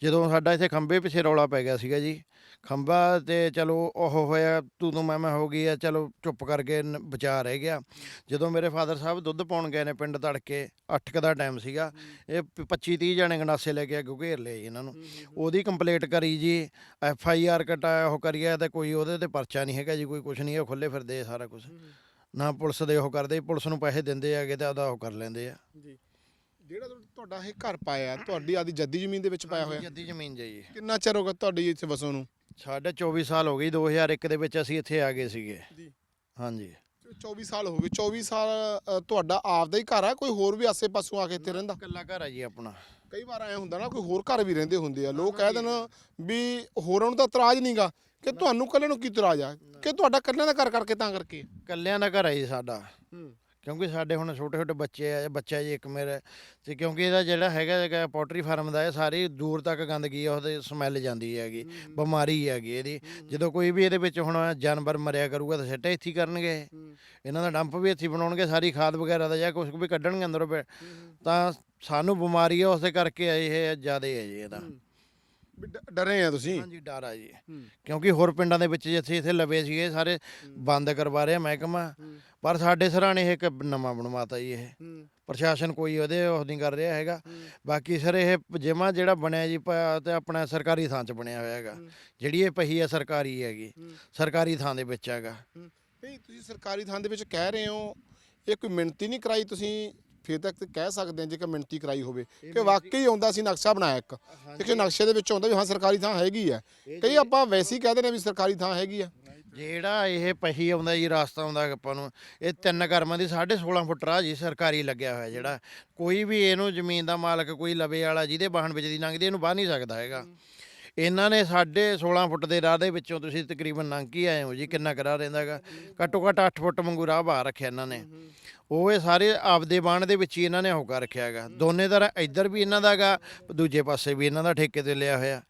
Speaker 4: ਜਦੋਂ ਸਾਡਾ ਇੱਥੇ ਖੰਭੇ ਪਿੱਛੇ ਰੌਲਾ ਪੈ ਗਿਆ ਸੀਗਾ ਜੀ ਖੰਭਾ ਤੇ ਚਲੋ ਉਹ ਹੋਇਆ ਤੂੰ ਤੂੰ ਮੈਂ ਮੈਂ ਹੋ ਗਈ ਆ ਚਲੋ ਚੁੱਪ ਕਰਕੇ ਨ- ਬਚਾ ਰਹਿ ਗਿਆ। ਜਦੋਂ ਮੇਰੇ ਫਾਦਰ ਸਾਹਿਬ ਦੁੱਧ ਪਾਉਣ ਗਏ ਨੇ ਪਿੰਡ ਤੜਕੇ 8 ਦਾ ਟਾਈਮ ਸੀਗਾ ਇਹ 25 30 ਜਣੇ ਗੰਡਾਸੇ ਲੈ ਕੇ ਅੱਗੋਂ ਘੇਰ ਲਿਆ ਜੀ ਇਹਨਾਂ ਨੂੰ। ਉਹਦੀ ਕੰਪਲੇਂਟ ਕਰੀ ਜੀ ਐਫ ਆਈ ਆਰ ਕਟਾਇਆ ਉਹ ਕਰੀਆ ਤੇ ਕੋਈ ਉਹਦੇ ਤੇ ਪਰਚਾ ਨਹੀਂ ਹੈਗਾ ਜੀ ਕੋਈ ਕੁਝ ਨਹੀਂ ਇਹ ਖੁੱਲੇ ਫਿਰਦੇ ਆ ਸਾਰਾ ਕੁਝ ਨਾ ਪੁਲਿਸ ਦੇ ਉਹ ਕਰਦੇ ਪੁਲਿਸ ਨੂੰ ਪੈਸੇ ਦਿੰਦੇ ਹੈਗੇ ਤੇ ਆਦਾ ਉਹ ਕਰ ਲੈਂਦੇ ਆ।
Speaker 1: ਜੀ। ਜਿਹੜਾ ਤੁਹਾ- ਤੁਹਾਡਾ ਇਹ ਘਰ ਪਾਇਆ ਤੁਹਾਡੀ ਆਦੀ ਜੱਦੀ ਜ਼ਮੀਨ ਦੇ ਵਿੱਚ ਪਾਇਆ ਹੋਇਆ?
Speaker 4: ਜੱਦੀ ਜ਼ਮੀਨ ਜੀ।
Speaker 1: ਕਿੰਨਾ ਚਿਰ ਹੋ ਗਿਆ ਤੁਹਾਡੀ ਇੱਥੇ ਵਸੋਂ ਨੂੰ?
Speaker 4: ਸਾਢੇ 24 ਸਾਲ ਹੋ ਗਈ 2001 ਦੇ ਵਿੱਚ ਅਸੀਂ ਇੱਥੇ ਆ ਗਏ ਸੀਗੇ।
Speaker 1: ਜੀ।
Speaker 4: ਹਾਂਜੀ।
Speaker 1: 24 ਸਾਲ ਹੋ ਗਏ 24 ਸਾਲ ਅ, ਤੁਹਾਡਾ ਆਪਦਾ ਹੀ ਘਰ ਆ ਕੋਈ ਹੋਰ ਵੀ ਆਸੇ ਪਾਸੋਂ ਆ ਕੇ ਇੱਥੇ ਰਹਿੰਦਾ?
Speaker 4: ਇਕੱਲਾ ਘਰ ਆ ਜੀ ਆਪਣਾ।
Speaker 1: ਕਈ ਵਾਰ ਐ ਹੁੰਦਾ ਨਾ ਕੋਈ ਹੋਰ ਘਰ ਵੀ ਰਹਿੰਦੇ ਹੁੰਦੇ ਆ ਲੋਕ ਕਹਿ ਦੇਣ ਵੀ ਹੋਰਾਂ ਨੂੰ ਤਾਂ ਇਤਰਾਜ਼ ਨਹੀਂਗਾ ਕਿ ਤੁਹਾਨੂੰ ਕੱਲੇ ਨੂੰ ਕੀ ਇਤਰਾਜ਼ ਆ? ਕਿ ਤੁਹਾਡਾ ਕੱਲਿਆਂ ਦਾ ਘਰ ਕਰਕੇ ਤਾਂ ਕਰਕੇ।
Speaker 4: ਇਕੱਲਿਆਂ ਦਾ ਘਰ ਆ ਜੀ ਸਾਡਾ। ਕਿਉਂਕਿ ਸਾਡੇ ਹੁਣ ਛੋਟੇ ਛੋਟੇ ਬੱਚੇ ਆ ਬੱਚਾ ਜੀ ਇੱਕ ਮੇਰੇ ਤੇ ਕਿਉਂਕਿ ਇਹਦਾ ਜਿਹੜਾ ਹੈਗਾ ਹੈਗਾ ਪੋਲਟਰੀ ਫਾਰਮ ਦਾ ਇਹ ਸਾਰੀ ਦੂਰ ਤੱਕ ਗੰਦਗੀ ਆ ਉਹਦੇ ਸਮੈਲ ਜਾਂਦੀ ਹੈਗੀ ਬਿਮਾਰੀ ਹੈਗੀ ਇਹਦੀ। ਜਦੋਂ ਕੋਈ ਵੀ ਇਹਦੇ ਵਿੱਚ ਹੁਣ ਜਾਨਵਰ ਮਰਿਆ ਕਰੂਗਾ ਤਾਂ ਸਿੱਟੇ ਇੱਥੇ ਕਰਨਗੇ। ਇਹ। ਇਹਨਾਂ ਦਾ ਡੰਪ ਵੀ ਇੱਥੇ ਬਣਾਉਣਗੇ ਸਾਰੀ ਖਾਦ ਵਗੈਰਾ ਦਾ ਜਾਂ ਕੁਝ ਵੀ ਕੱਢਣਗੇ ਅੰਦਰੋਂ। ਤਾਂ ਸਾਨੂੰ ਬਿਮਾਰੀ ਆ ਉਸੇ ਕਰਕੇ ਇਹ ਜ਼ਿਆਦਾ ਹੈ ਜੀ ਇਹਦਾ।
Speaker 1: ਵੀ ਡ- ਡਰੇ ਆ ਤੁਸੀਂ?
Speaker 4: ਹਾਂਜੀ ਡਰ ਆ ਜੀ। ਕਿਉਂਕਿ ਹੋਰ ਪਿੰਡਾਂ ਦੇ ਵਿੱਚ ਜਿੱਥੇ ਇੱਥੇ ਲਵੇ ਸੀਗੇ ਸਾਰੇ ਬੰਦ ਕਰਵਾ ਰਿਹਾ ਮਹਿਕਮਾ। ਪਰ ਸਾਡੇ ਸਰਾਣੇ ਇਹ ਇੱਕ ਨਵਾਂ ਬਣਵਾਤਾ ਜੀ ਇਹ। ਪ੍ਰਸ਼ਾਸਨ ਕੋਈ ਉਹਦੇ ਉਹ ਨਹੀਂ ਕਰ ਰਿਹਾ ਹੈਗਾ। ਬਾਕੀ ਸਰ ਇਹ ਜਿਮਾ ਜਿਹੜਾ ਬਣਿਆ ਜੀ ਪ- ਤੇ ਆਪਣਾ ਸਰਕਾਰੀ ਥਾਂ 'ਚ ਬਣਿਆ ਹੋਇਆ ਹੈਗਾ। ਜਿਹੜੀ ਇਹ ਪਹੀ ਹੈ ਸਰਕਾਰੀ ਹੈਗੀ। ਸਰਕਾਰੀ ਥਾਂ ਦੇ ਵਿੱਚ ਹੈਗਾ।
Speaker 1: ਨਹੀਂ ਤੁਸੀਂ ਸਰਕਾਰੀ ਥਾਂ ਦੇ ਵਿੱਚ ਕਹਿ ਰਹੇ ਹੋ ਇਹ ਕੋਈ ਮਿਣਤੀ ਨਹੀਂ ਕਰਾਈ ਤੁਸੀਂ ਫਿਰ ਤੱਕ ਤੇ ਕਹਿ ਸਕਦੇ ਆ ਜੇਕਰ ਮਿਣਤੀ ਕਰਾਈ ਹੋਵੇ ਕਿ ਵਾਕਈ ਆਉਂਦਾ ਸੀ ਨਕਸ਼ਾ ਬਣਾਇਆ ਇੱਕ। ਇੱਕ ਨਕਸ਼ੇ ਦੇ ਵਿੱਚ ਆਉਂਦਾ ਵੀ ਹਾਂ ਸਰਕਾਰੀ ਥਾਂ ਹੈਗੀ ਆ। ਕਈ ਆਪਾਂ ਵੈਸੇ ਹੀ ਕਹਦੇ ਨੇ ਵੀ ਸਰਕਾਰੀ ਥਾਂ ਹੈਗੀ ਆ।
Speaker 4: ਜਿਹੜਾ ਇਹ ਪਹੀ ਆਉਂਦਾ ਜੀ ਰਾਸਤਾ ਆਉਂਦਾ ਆਪਾਂ ਨੂੰ ਇਹ ਤਿੰਨ ਕਰਮਾਂ ਦੀ 16.5 ਫੁੱਟ ਰਾਹ ਜੀ ਸਰਕਾਰੀ ਲੱਗਿਆ ਹੋਇਆ ਜਿਹੜਾ। ਕੋਈ ਵੀ ਇਹਨੂੰ ਜ਼ਮੀਨ ਦਾ ਮਾਲਕ ਕੋਈ ਲਵੇ ਵਾਲਾ ਜਿਹਦੇ ਵਾਹਨ ਵਿੱਚ ਦੀ ਲੰਘਦੀ ਇਹਨੂੰ ਬਾਹ ਨਹੀਂ ਸਕਦਾ ਹੈਗਾ। ਇਹਨਾਂ ਨੇ ਸਾਡੇ 16 ਫੁੱਟ ਦੇ ਰਾਹ ਦੇ ਵਿੱਚੋਂ ਤੁਸੀਂ ਤਕਰੀਬਨ ਲੰਘ ਕੇ ਆਏ ਹੋ ਜੀ ਕਿੰਨਾ ਕਰਾ ਰਹਿੰਦਾ ਹੈਗਾ। ਘੱਟੋ ਘੱਟ 8 ਫੁੱਟ ਵਾਂਗੂ ਰਾਹ ਬਾਹਰ ਰੱਖਿਆ ਇਹਨਾਂ ਨੇ। ਉਹ ਇਹ ਸਾਰੇ ਆਪਦੇ ਬਾਣ ਦੇ ਵਿੱਚ ਹੀ ਇਹਨਾਂ ਨੇ ਹੋਕਾ ਰੱਖਿਆ ਹੈਗਾ। ਦੋਨੇ ਤਰ੍ਹਾਂ ਇੱਧਰ ਵੀ ਇਹਨਾਂ ਦਾ ਹੈਗਾ, ਦੂਜੇ ਪਾਸੇ ਵੀ ਇਹਨਾਂ ਦਾ ਠੇਕੇ ਤੇ ਲਿਆ ਹੋਇਆ।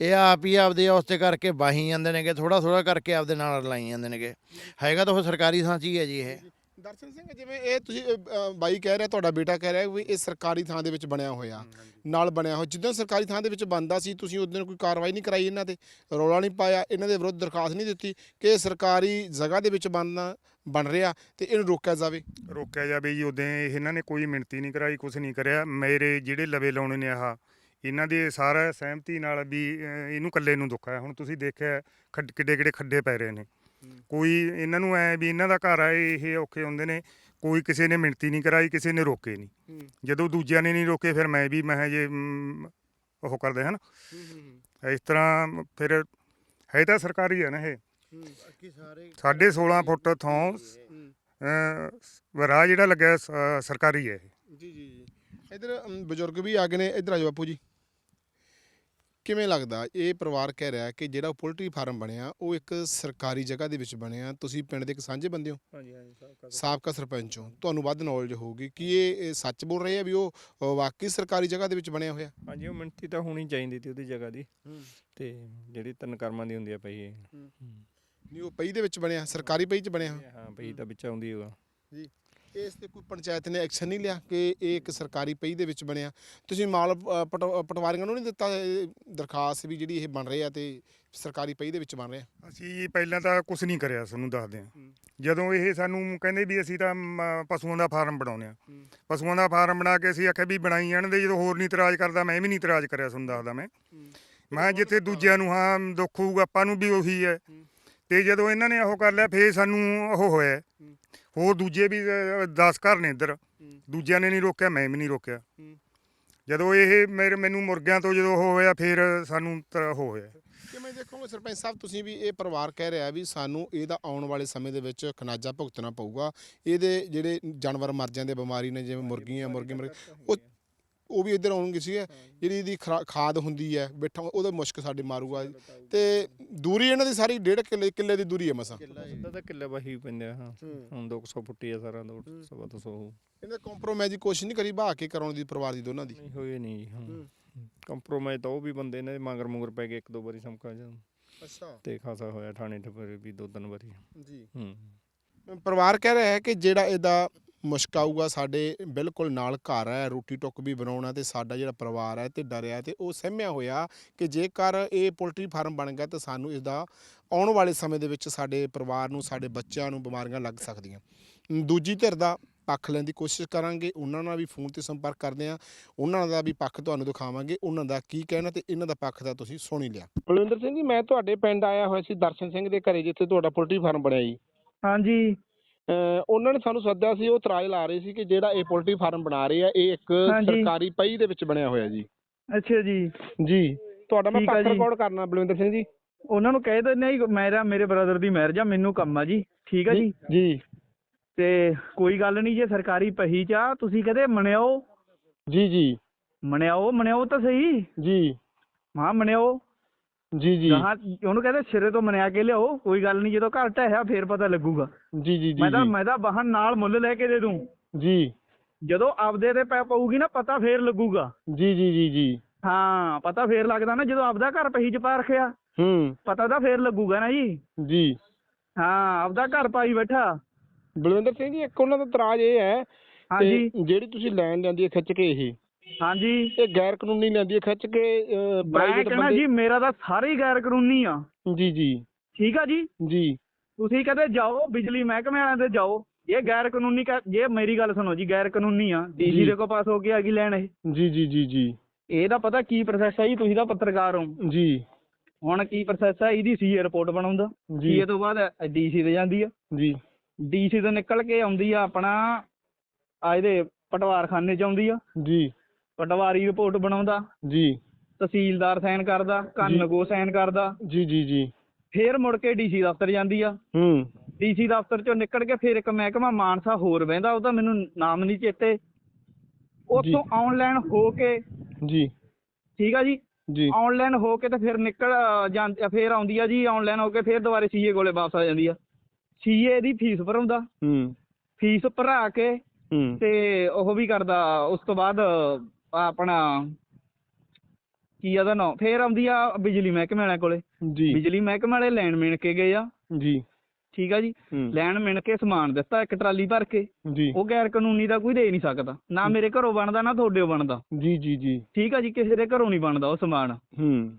Speaker 4: ਇਹ ਆਪ ਹੀ ਆਪਦੇ ਉਸਤੇ ਕਰਕੇ ਬਾਹੀ ਜਾਂਦੇ ਨੇਗੇ ਥੋੜਾ ਥੋੜਾ ਕਰਕੇ ਆਪਦੇ ਨਾਲ ਲਾਈ ਜਾਂਦੇ ਨੇਗੇ। ਹੈਗਾ ਤਾਂ ਉਹ ਸਰਕਾਰੀ ਥਾਂ 'ਚ ਹੀ ਹੈ ਜੀ ਇਹ।
Speaker 1: ਦਰਸ਼ਨ ਸਿੰਘ ਜਿਵੇਂ ਇਹ ਤੁਸੀਂ ਅ, ਬਾਈ ਕਹਿ ਰਿਹਾ ਤੁਹਾਡਾ ਬੇਟਾ ਕਹਿ ਰਿਹਾ ਵੀ ਇਹ ਸਰਕਾਰੀ ਥਾਂ ਦੇ ਵਿੱਚ ਬਣਿਆ ਹੋਇਆ ਨਾਲ ਬਣਿਆ ਹੋਇਆ। ਜਿੱਦਾਂ ਸਰਕਾਰੀ ਥਾਂ ਦੇ ਵਿੱਚ ਬਣਦਾ ਸੀ ਤੁਸੀਂ ਉਸ ਦਿਨ ਕੋਈ ਕਾਰਵਾਈ ਨਹੀਂ ਕਰਾਈ ਇਹਨਾਂ ਤੇ ਰੌਲਾ ਨਹੀਂ ਪਾਇਆ ਇਹਨਾਂ ਦੇ ਵਿਰੁੱਧ ਦਰਖਾਸਤ ਨਹੀਂ ਦਿੱਤੀ ਕਿ ਇਹ ਸਰਕਾਰੀ ਜਗ੍ਹਾ ਦੇ ਵਿੱਚ ਬਣਨਾ ਬਣ ਰਿਹਾ ਤੇ ਇਹਨੂੰ ਰੋਕਿਆ ਜਾਵੇ।
Speaker 2: ਰੋਕਿਆ ਜਾਵੇ ਜੀ ਉਦੋਂ ਇਹਨਾਂ ਨੇ ਕੋਈ ਮਿਣਤੀ ਨਹੀਂ ਕਰਾਈ ਕੁਝ ਨਹੀਂ ਕਰਿਆ। ਮੇਰੇ ਜਿਹੜੇ ਲਵੇ ਲਾਉਣੇ ਨੇ ਆਹ ਇਹਨਾਂ ਦੇ ਸਾਰਾ ਸਹਿਮਤੀ ਨਾਲ ਵੀ ਅਹ, ਇਹਨੂੰ ਇਕੱਲੇ ਨੂੰ ਦੁੱਖ ਹੈ। ਹੁਣ ਤੁਸੀਂ ਦੇਖਿਆ ਖੱਡ ਕਿੱਡੇ ਕਿੱਡੇ ਖੱਡੇ ਪੈ ਰਹੇ ਨੇ। ਕੋਈ ਇਹਨਾਂ ਨੂੰ ਐ ਵੀ ਇਹਨਾਂ ਦਾ ਘਰ ਆ ਇਹ ਔਖੇ ਹੁੰਦੇ ਨੇ ਕੋਈ ਕਿਸੇ ਨੇ ਮਿਣਤੀ ਨਹੀਂ ਕਰਾਈ ਕਿਸੇ ਨੇ ਰੋਕੇ ਨਹੀਂ। ਜਦੋਂ ਦੂਜਿਆਂ ਨੇ ਨਹੀਂ ਰੋਕੇ ਫਿਰ ਮੈਂ ਵੀ ਮੈਂ ਜੇ ਮ, ਉਹ ਕਰਦੇ ਹਨ। ਇਸ ਤਰ੍ਹਾਂ ਫਿਰ ਹੈ ਤਾਂ ਸਰਕਾਰੀ ਹੈ ਨਾ ਇਹ।
Speaker 4: ਬਾਕੀ ਸਾਰੇ
Speaker 2: ਸਾਢੇ 16 ਫੁੱਟ ਥੋਂ ਵਰਾ ਜਿਹੜਾ ਲੱਗਿਆ ਸ- ਸਰਕਾਰੀ ਹੈ ਇਹ।
Speaker 1: ਜੀ ਜੀ ਜੀ। ਇਧਰ ਬਜ਼ੁਰਗ ਵੀ ਆ ਗਏ ਨੇ। ਇਧਰ ਆਜੋ ਬਾਪੂ ਜੀ। ਕਿਵੇਂ ਲੱਗਦਾ? ਇਹ ਪਰਿਵਾਰ ਕਹਿ ਰਿਹਾ ਕਿ ਜਿਹੜਾ ਪੋਲਟਰੀ ਫਾਰਮ ਬਣਿਆ ਉਹ ਇੱਕ ਸਰਕਾਰੀ ਜਗ੍ਹਾ ਦੇ ਵਿੱਚ ਬਣਿਆ। ਤੁਸੀਂ ਪਿੰਡ ਦੇ ਇੱਕ ਸਾਂਝੇ ਬੰਦੇ ਹੋ?
Speaker 5: ਹਾਂਜੀ ਹਾਂਜੀ
Speaker 1: ਸਾਬਕਾ ਸਰਪੰਚ। ਹੋ। ਤੁਹਾਨੂੰ ਵੱਧ ਨੌਲੇਜ ਹੋਊਗੀ ਕਿ ਇਹ ਇਹ ਸੱਚ ਬੋਲ ਰਹੇ ਆ ਵੀ ਉਹ ਵਾਕਈ ਸਰਕਾਰੀ ਜਗ੍ਹਾ ਦੇ ਵਿੱਚ ਬਣਿਆ ਹੋਇਆ?
Speaker 5: ਹਾਂਜੀ ਉਹ ਮਿਣਤੀ ਤਾਂ ਹੋਣੀ ਚਾਹੀਦੀ ਸੀ ਉਹਦੀ ਜਗ੍ਹਾ ਦੀ। ਤੇ ਜਿਹੜੀ ਤਿੰਨ ਕਰਮਾਂ ਦੀ ਹੁੰਦੀ ਆ ਪਈ ਇਹ।
Speaker 1: ਨਹੀਂ ਉਹ ਪਈ ਦੇ ਵਿੱਚ ਬਣਿਆ ਸਰਕਾਰੀ ਪਈ ਚ ਬਣਿਆ ਹੋਇਆ?
Speaker 5: ਹਾਂ ਪਈ ਤਾਂ ਵਿੱਚ ਆਉਂਦੀ ਹੋਗਾ
Speaker 1: ਇਸ ਤੇ ਕੋਈ ਪੰਚਾਇਤ ਨੇ ਐਕਸ਼ਨ ਨਹੀਂ ਲਿਆ ਕਿ ਇਹ ਇੱਕ ਸਰਕਾਰੀ ਪਈ ਦੇ ਵਿੱਚ ਬਣਿਆ। ਤੁਸੀਂ ਮਾਲ ਪਟ- ਪਟਵਾਰੀਆਂ ਨੂੰ ਨਹੀਂ ਦਿੱਤਾ ਇਹ ਦਰਖਾਸਤ ਵੀ ਜਿਹੜੀ ਇਹ ਬਣ ਰਹੀ ਆ ਤੇ ਸਰਕਾਰੀ ਪਈ ਦੇ ਵਿੱਚ ਬਣ ਰਿਹਾ?
Speaker 2: ਅਸੀਂ ਪਹਿਲਾਂ ਤਾਂ ਕੁਝ ਨਹੀਂ ਕਰਿਆ ਤੁਹਾਨੂੰ ਦੱਸਦੇ ਹਾਂ। ਜਦੋਂ ਇਹ ਸਾਨੂੰ ਕਹਿੰਦੇ ਵੀ ਅਸੀਂ ਤਾਂ ਮ, ਪਸ਼ੂਆਂ ਦਾ ਫਾਰਮ ਬਣਾਉਂਦੇ ਆ। ਪਸ਼ੂਆਂ ਦਾ ਫਾਰਮ ਬਣਾ ਕੇ ਅਸੀਂ ਆਖਿਆ ਵੀ ਬਣਾਈ ਜਾਣ ਦੇ ਜਦੋਂ ਹੋਰ ਨਹੀਂ ਇਤਰਾਜ਼ ਕਰਦਾ ਮੈਂ ਵੀ ਨਹੀਂ ਇਤਰਾਜ਼ ਕਰਿਆ ਤੁਹਾਨੂੰ ਦੱਸਦਾ ਮੈਂ। ਮੈਂ ਜਿੱਥੇ ਦੂਜਿਆਂ ਨੂੰ ਹਾਂ ਦੁੱਖ ਹੋਊਗਾ ਆਪਾਂ ਨੂੰ ਵੀ ਉਹੀ ਹੈ। ਤੇ ਜਦੋਂ ਇਹਨਾਂ ਨੇ ਉਹ ਕਰ ਲਿਆ ਫੇਰ ਸਾਨੂੰ ਉਹ ਹੋਇਆ। ਹੋਰ ਦੂਜੇ ਵੀ 10 ਘਰ ਨੇ ਇੱਧਰ। ਦੂਜਿਆਂ ਨੇ ਨਹੀਂ ਰੋਕਿਆ ਮੈਂ ਵੀ ਨਹੀਂ ਰੋਕਿਆ। ਜਦੋਂ ਇਹ ਮੇਰੇ ਮੈਨੂੰ ਮੁਰਗਿਆਂ ਤੋਂ ਜਦੋਂ ਹੋਇਆ ਫੇਰ ਸਾਨੂੰ ਹੋਇਆ।
Speaker 1: ਕਿਵੇਂ ਦੇਖੋਗੇ ਸਰਪੰਚ ਸਾਹਿਬ ਤੁਸੀਂ ਵੀ ਇਹ ਪਰਿਵਾਰ ਕਹਿ ਰਿਹਾ ਵੀ ਸਾਨੂੰ ਇਹਦਾ ਆਉਣ ਵਾਲੇ ਸਮੇਂ ਦੇ ਵਿੱਚ ਖਨਾਜਾ ਭੁਗਤਣਾ ਪਊਗਾ। ਇਹਦੇ ਜਿਹੜੇ ਜਾਨਵਰ ਮਰ ਜਾਂਦੇ ਬਿਮਾਰੀ ਨੇ ਜਿਵੇਂ ਮੁਰਗੀਆਂ ਮੁਰਗੇ ਮੁਰਗੇ ਉਹ ਉਹ ਵੀ ਇੱਧਰ ਆਉਣਗੇ ਸੀ। ਜਿਹੜੀ ਇਹਦੀ ਖਰਾ- ਖਾਦ ਹੁੰਦੀ ਹੈ ਬੈਠਾ ਉਹਦਾ ਮੁਸ਼ਕ ਸਾਡੇ ਮਾਰੂਗਾ ਤੇ ਦੂਰੀ ਇਹਨਾਂ ਦੀ ਸਾਰੀ ਡੇਢ ਕਿੱਲੇ ਕਿੱਲੇ ਦੀ ਦੂਰੀ ਹੈ ਮਸਾਂ।
Speaker 5: ਸਿੱਧਾ ਤਾਂ ਕਿੱਲੇ ਬਾਹੀ ਪੈਂਦੇ ਆ ਹਾਂ। ਹੁਣ 200 ਫੁੱਟੀ ਆ ਸਾਰਾ 200 200
Speaker 1: ਇਹਨੇ ਕੰਪਰੋਮਾਈਜ਼ ਦੀ ਕੋਸ਼ਿਸ਼ ਨਹੀਂ ਕਰੀ ਬਹਾ ਕੇ ਕਰਾਉਣ ਦੀ ਪਰਿਵਾਰ ਦੀ ਦੋਨਾਂ ਦੀ।
Speaker 5: ਨਹੀਂ ਹੋਏ ਨਹੀਂ ਜੀ, ਹਾਂ। ਕੰਪਰੋਮਾਈਜ਼ ਤਾਂ ਉਹ ਵੀ ਬੰਦੇ ਨੇ ਮਗਰ ਮੁਗਰ ਪੈ ਗਏ ਇੱਕ ਦੋ ਵਾਰੀ ਸਮਕਾ ਜਾਂ।
Speaker 1: ਅੱਛਾ।
Speaker 5: ਤੇ ਖਾਸਾ ਹੋਇਆ ਥਾਣੇ ਠਪਰੇ ਵੀ ਦੋ ਤਿੰਨ ਵਾਰੀ।
Speaker 1: ਜੀ।
Speaker 5: ਹੂੰ।
Speaker 1: ਪਰਿਵਾਰ ਕਹਿ ਰਿਹਾ ਹੈ ਕਿ ਜਿਹੜਾ ਇਹਦਾ ਮੁਸ਼ਕ ਆਊਗਾ ਸਾਡੇ ਬਿਲਕੁਲ ਨਾਲ ਘਰ ਹੈ ਰੋਟੀ ਟੁੱਕ ਵੀ ਬਣਾਉਣਾ ਤੇ ਸਾਡਾ ਜਿਹੜਾ ਪਰਿਵਾਰ ਹੈ ਤੇ ਡਰਿਆ ਤੇ ਉਹ ਸਹਿਮਿਆ ਹੋਇਆ ਕਿ ਜੇਕਰ ਇਹ ਪੋਲਟਰੀ ਫਾਰਮ ਬਣ ਗਿਆ ਤਾਂ ਸਾਨੂੰ ਇਸ ਦਾ ਆਉਣ ਵਾਲੇ ਸਮੇਂ ਦੇ ਵਿੱਚ ਸਾਡੇ ਪਰਿਵਾਰ ਨੂੰ ਸਾਡੇ ਬੱਚਿਆਂ ਨੂੰ ਬਿਮਾਰੀਆਂ ਲੱਗ ਸਕਦੀਆਂ। ਦੂਜੀ ਧਿਰ ਦਾ ਪੱਖ ਲੈਣ ਦੀ ਕੋਸ਼ਿਸ਼ ਕਰਾਂਗੇ ਉਹਨਾਂ ਨਾਲ ਵੀ ਫੋਨ ਤੇ ਸੰਪਰਕ ਕਰਦੇ ਆ ਉਹਨਾਂ ਦਾ ਵੀ ਪੱਖ ਤੁਹਾਨੂੰ ਦਿਖਾਵਾਂਗੇ ਉਹਨਾਂ ਦਾ ਕੀ ਕਹਿਣਾ ਤੇ ਇਹਨਾਂ ਦਾ ਪੱਖ ਤਾਂ ਤੁਸੀਂ ਸੁਣ ਹੀ ਲਿਆ। ਬਲਵਿੰਦਰ ਸਿੰਘ ਜੀ ਮੈਂ ਤੁਹਾਡੇ ਪਿੰਡ ਆਇਆ ਹੋਇਆ ਸੀ ਦਰਸ਼ਨ ਸਿੰਘ ਦੇ ਘਰੇ ਜਿੱਥੇ ਤੁਹਾਡਾ ਪੋਲਟਰੀ ਫਾਰਮ ਬਣਿਆ ਜੀ।
Speaker 6: ਹਾਂਜੀ।
Speaker 1: ਉਹਨਾਂ ਨੇ ਸਾਨੂੰ ਸੱਦਿਆ ਸੀ ਉਹ ਇਤਰਾਜ਼ ਲਾ ਰਹੇ ਸੀ ਕਿ ਜਿਹੜਾ ਇਹ ਪੋਲਟਰੀ ਫਾਰਮ ਬਣਾ ਰਹੇ ਆ ਇਹ ਇੱਕ
Speaker 6: ਹਾਂਜੀ।
Speaker 1: ਸਰਕਾਰੀ ਪਈ ਦੇ ਵਿੱਚ ਬਣਿਆ ਹੋਇਆ ਜੀ।
Speaker 6: ਅੱਛਾ ਜੀ।
Speaker 1: ਜੀ ਤੁਹਾਡਾ ਮੈਂ
Speaker 6: ਠੀਕ ਆ
Speaker 1: ਪੱਖ
Speaker 6: ਜੀ।
Speaker 1: ਰਿਕਾਰਡ ਕਰਨਾ ਬਲਵਿੰਦਰ ਸਿੰਘ ਜੀ।
Speaker 6: ਉਹਨਾਂ ਨੂੰ ਕਹਿ ਦਿੰਦੇ ਆ ਜੀ ਮੇਰਾ ਮੇਰੇ ਬ੍ਰਦਰ ਦੀ ਮੈਰਿਜ ਆ ਮੈਨੂੰ ਕੰਮ ਆ ਜੀ। ਠੀਕ ਆ ਜੀ
Speaker 1: ਜੀ?
Speaker 6: ਤੇ ਕੋਈ ਗੱਲ ਨਹੀਂ ਜੇ ਸਰਕਾਰੀ ਪਹੀ ਚ ਆ ਤੁਸੀਂ ਕਹਦੇ ਮਣਿਓ
Speaker 1: ਜੀ ਜੀ।
Speaker 6: ਮਣਿਓ ਮਣਿਓ ਤਾਂ ਸਹੀ।
Speaker 1: ਜੀ।
Speaker 6: ਹਾਂ ਮਣਿਓ
Speaker 1: ਜੀ ਜੀ।
Speaker 6: ਹਾਂ ਉਹਨੂੰ ਕਹਿੰਦੇ ਸਿਰੇ ਤੋਂ ਮਣਿਆ ਕੇ ਲਿਆਓ ਕੋਈ ਗੱਲ ਨਹੀਂ ਜਦੋਂ ਘਰ ਢਹਿਆ ਫੇਰ ਪਤਾ ਲੱਗੂਗਾ।
Speaker 1: ਜੀ ਜੀ ਜੀ
Speaker 6: ਮੈਂ ਤਾਂ ਮੈਂ ਤਾਂ ਵਾਹਨ ਨਾਲ ਮੁੱਲ ਲੈ ਕੇ ਦੇ ਦੂੰ।
Speaker 1: ਜੀ।
Speaker 6: ਜਦੋਂ ਆਪਦੇ ਤੇ ਪੈ ਪਊਗੀ ਨਾ ਪਤਾ ਫੇਰ ਲੱਗੂਗਾ।
Speaker 1: ਜੀ ਜੀ ਜੀ ਜੀ।
Speaker 6: ਹਾਂ ਪਤਾ ਫੇਰ ਲੱਗਦਾ ਨਾ ਜਦੋਂ ਆਪਦਾ ਘਰ ਪਹੀ ਚ ਪਾ ਰੱਖਿਆ
Speaker 1: ਹੂੰ।
Speaker 6: ਪਤਾ ਤਾਂ ਫੇਰ ਲੱਗੂਗਾ ਨਾ ਜੀ।
Speaker 1: ਜੀ।
Speaker 6: ਹਾਂ ਆਪਦਾ ਘਰ ਪਾਈ ਬੈਠਾ।
Speaker 1: ਬਲਵਿੰਦਰ ਸਿੰਘ ਜੀ ਇੱਕ ਉਹਨਾਂ ਦਾ ਇਤਰਾਜ਼ ਇਹ ਹੈ
Speaker 6: ਹਾਂਜੀ।
Speaker 1: ਜਿਹੜੀ ਤੁਸੀਂ ਲੈਣ ਹੈ ਖਿੱਚ ਕੇ ਇਹ।
Speaker 6: ਹਾਂਜੀ।
Speaker 1: ਇਹ ਗੈਰ ਕਾਨੂੰਨੀ ਲੈਂਦੀ ਹੈ ਖਿੱਚ ਕੇ
Speaker 6: ਮੈਂ
Speaker 1: ਪ੍ਰਾਈਵੇਟ
Speaker 6: ਕਹਿੰਦਾ ਜੀ ਮੇਰਾ ਤਾਂ ਸਾਰੇ ਹੀ ਗੈਰ ਕਾਨੂੰਨੀ ਆ।
Speaker 1: ਜੀ ਜੀ।
Speaker 6: ਠੀਕ ਆ ਜੀ?
Speaker 1: ਜੀ।
Speaker 6: ਤੁਸੀਂ ਕਹਦੇ ਜਾਓ ਬਿਜਲੀ ਮਹਿਕਮੇ ਵਾਲਿਆਂ ਦੇ ਜਾਓ। ਇਹ ਗੈਰ ਕਾਨੂੰਨੀ ਕਾ ਜੇ ਮੇਰੀ ਗੱਲ ਸੁਣੋ ਜੀ ਗੈਰ ਕਾਨੂੰਨੀ ਆ।
Speaker 1: ਜੀ।
Speaker 6: ਡੀਸੀ ਦੇ ਕੋ ਪਾਸ ਹੋ ਕੇ ਆ ਗਈ ਲੈਣ ਇਹ।
Speaker 1: ਜੀ ਜੀ ਜੀ ਜੀ।
Speaker 6: ਇਹਦਾ ਪਤਾ ਕੀ ਪ੍ਰੋਸੈਸ ਹੈ ਜੀ ਤੁਸੀਂ ਤਾਂ ਪੱਤਰਕਾਰ ਹੋ।
Speaker 1: ਜੀ।
Speaker 6: ਹੁਣ ਕੀ ਪ੍ਰੋਸੈਸ ਹੈ ਇਹਦੀ ਸੀਏ ਰਿਪੋਰਟ ਬਣਾਉਂਦਾ।
Speaker 1: ਜੀ।
Speaker 6: ਸੀਏ ਤੋਂ ਬਾਅਦ ਡੀਸੀ ਦੇ ਜਾਂਦੀ ਆ।
Speaker 1: ਜੀ।
Speaker 6: ਡੀਸੀ ਤੋਂ ਨਿਕਲ ਕੇ ਆਉਂਦੀ ਆ ਆਪਣਾ ਆ ਇਹਦੇ ਪਟਵਾਰਖਾਨੇ ਚ ਆਉਂਦੀ ਆ।
Speaker 1: ਜੀ।
Speaker 6: ਪਟਵਾਰੀ ਰਿਪੋਰਟ ਬਣਾਉਂਦਾ
Speaker 1: ਜੀ।
Speaker 6: ਤਹਿਸੀਲਦਾਰ ਸਾਈਨ ਕਰਦਾ। ਕੰਨਗੋ ਸਾਈਨ ਕਰਦਾ।
Speaker 1: ਜੀ ਜੀ ਜੀ।
Speaker 6: ਫੇਰ ਮੁੜ ਕੇ ਡੀਸੀ ਦਫ਼ਤਰ ਜਾਂਦੀ ਆ।
Speaker 1: ਹੂੰ।
Speaker 6: ਡੀਸੀ ਦਫ਼ਤਰ ਚੋਂ ਨਿਕਲ ਕੇ ਫਿਰ ਇੱਕ ਮਹਿਕਮਾ ਮਾਨਸਾ ਹੋਰ ਬਹਿੰਦਾ ਉਹਦਾ ਮੈਨੂੰ ਨਾਮ ਨਹੀਂ ਚੇਤੇ। ਉੱਥੋਂ ਆਨਲਾਈਨ ਹੋ ਕੇ
Speaker 1: ਜੀ।
Speaker 6: ਠੀਕ ਆ ਜੀ?
Speaker 1: ਜੀ।
Speaker 6: ਆਨਲਾਈਨ ਹੋ ਕੇ ਤੇ ਫਿਰ ਨਿਕਲ ਜਾਂ ਫਿਰ ਆਉਂਦੀ ਆ ਜੀ ਆਨਲਾਈਨ ਹੋ ਕੇ ਫਿਰ ਦੁਬਾਰੇ ਸੀਏ ਕੋਲੇ ਵਾਪਸ ਆ ਜਾਂਦੀ ਆ। ਸੀਏ ਦੀ ਫੀਸ ਭਰਾਉਂਦਾ।
Speaker 1: ਹੂੰ।
Speaker 6: ਫੀਸ ਭਰਾ ਕੇ
Speaker 1: ਹੂੰ।
Speaker 6: ਤੇ ਉਹ ਵੀ ਕਰਦਾ ਉਸ ਤੋਂ ਬਾਅਦ ਆਪਣਾ ਕੀ ਉਹਦਾ ਨਾਂ ਫੇਰ ਆਉਂਦੀ ਆ ਬਿਜਲੀ ਮਹਿਕਮੇ ਵਾਲਿਆਂ ਕੋਲੇ।
Speaker 1: ਜੀ।
Speaker 6: ਬਿਜਲੀ ਮਹਿਕਮੇ ਵਾਲੇ ਲੈਣ ਮਿਣ ਕੇ ਗਏ ਆ।
Speaker 1: ਜੀ।
Speaker 6: ਠੀਕ ਆ ਜੀ।
Speaker 1: ਹੂੰ।
Speaker 6: ਲੈਣ ਮਿਣ ਕੇ ਸਮਾਨ ਦਿੱਤਾ ਇੱਕ ਟਰਾਲੀ ਭਰ ਕੇ।
Speaker 1: ਜੀ।
Speaker 6: ਉਹ ਗੈਰ ਕਾਨੂੰਨੀ ਦਾ ਕੋਈ ਦੇ ਨਹੀਂ ਸਕਦਾ। ਨਾ ਮੇਰੇ ਘਰੋਂ ਬਣਦਾ ਨਾ ਤੁਹਾਡੇ ਬਣਦਾ।
Speaker 1: ਜੀ ਜੀ ਜੀ।
Speaker 6: ਠੀਕ ਆ ਜੀ ਕਿਸੇ ਦੇ ਘਰੋਂ ਨਹੀਂ ਬਣਦਾ ਉਹ ਸਮਾਨ।
Speaker 1: ਹੂੰ।